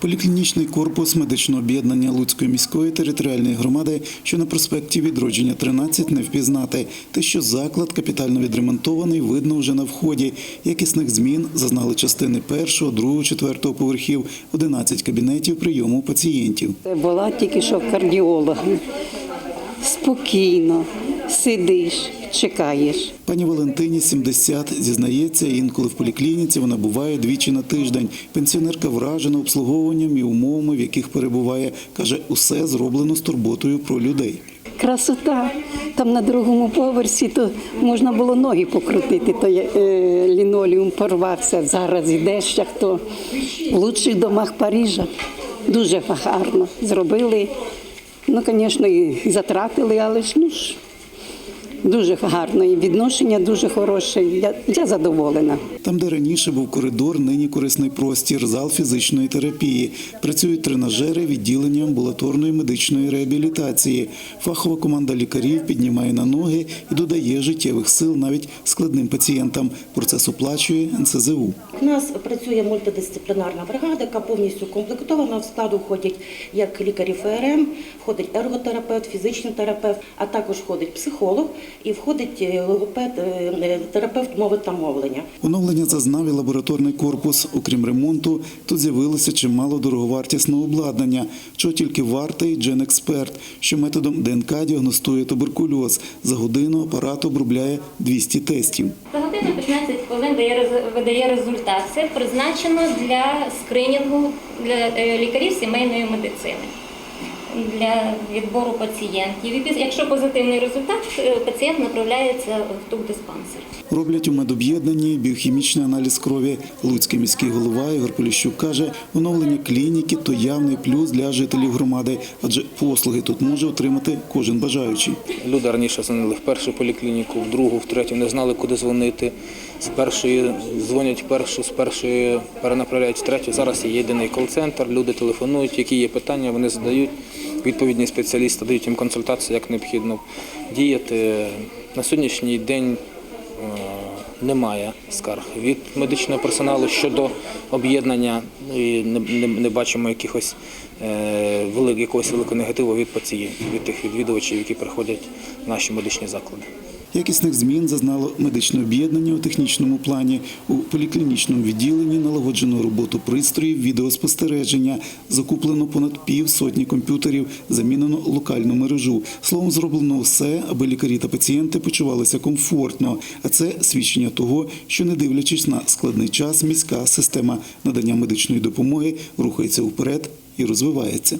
Поліклінічний корпус медичного об'єднання Луцької міської територіальної громади, що на проспекті Відродження 13 не впізнати. Те, що заклад капітально відремонтований, видно вже на вході. Якісних змін зазнали частини першого, другого, четвертого поверхів, 11 кабінетів прийому пацієнтів. Була тільки що в кардіолога. Спокійно сидиш, чекаєш. Пані Валентині 70, зізнається, інколи в поліклініці вона буває двічі на тиждень. Пенсіонерка вражена обслуговуванням і умовами, в яких перебуває. Каже, усе зроблено з турботою про людей. Красота. Там на другому поверсі то можна було ноги покрутити, то е, лінолеум порвався. Зараз йдеш, як то в лучших домах Парижа. Дуже гарно зробили. Ну, звісно, і затратили, але ж ну ж. Дуже гарно, і відношення дуже хороше. Я, я задоволена. Там, де раніше був коридор, нині корисний простір, зал фізичної терапії. Працюють тренажери, відділення амбулаторної медичної реабілітації. Фахова команда лікарів піднімає на ноги і додає життєвих сил навіть складним пацієнтам. Процес оплачує НСЗУ. У нас працює мультидисциплінарна бригада, яка повністю комплектована. В складу входять як лікарі ФРМ, входить ерготерапевт, фізичний терапевт, а також входить психолог і входить е, логопед, е, е, терапевт мови та мовлення. Оновлення зазнав і лабораторний корпус. Окрім ремонту, тут з'явилося чимало дороговартісного обладнання, чого тільки вартий Джен-експерт, що методом ДНК діагностує туберкульоз. За годину апарат обробляє 200 тестів. За годину 15 хвилин видає результат. Це призначено для скринінгу для е, лікарів сімейної медицини. Для відбору пацієнтів. І якщо позитивний результат, е, пацієнт направляється в тубдиспансер. Роблять у медоб'єднанні біохімічний аналіз крові. Луцький міський голова Ігор Поліщук каже, оновлення клініки то явний плюс для жителів громади, адже послуги тут може отримати кожен бажаючий. Люди раніше дзвонили в першу поліклініку, в другу, в третю, не знали, куди дзвонити. З першої дзвонять першу, з першої перенаправляють в третю. Зараз є єдиний кол-центр, люди телефонують, які є питання, вони задають. Відповідні спеціалісти дають їм консультацію, як необхідно діяти. На сьогоднішній день е, немає скарг від медичного персоналу щодо об'єднання і не, не, не бачимо якихось е, якогось великого негативу від пацієнтів, від тих відвідувачів, які приходять в наші медичні заклади. Якісних змін зазнало медичне об'єднання у технічному плані. У поліклінічному відділенні налагоджено роботу пристроїв відеоспостереження. Закуплено понад пів сотні комп'ютерів, замінено локальну мережу. Словом, зроблено все, аби лікарі та пацієнти почувалися комфортно. А це свідчення того, що не дивлячись на складний час, міська система надання медичної допомоги рухається вперед і розвивається.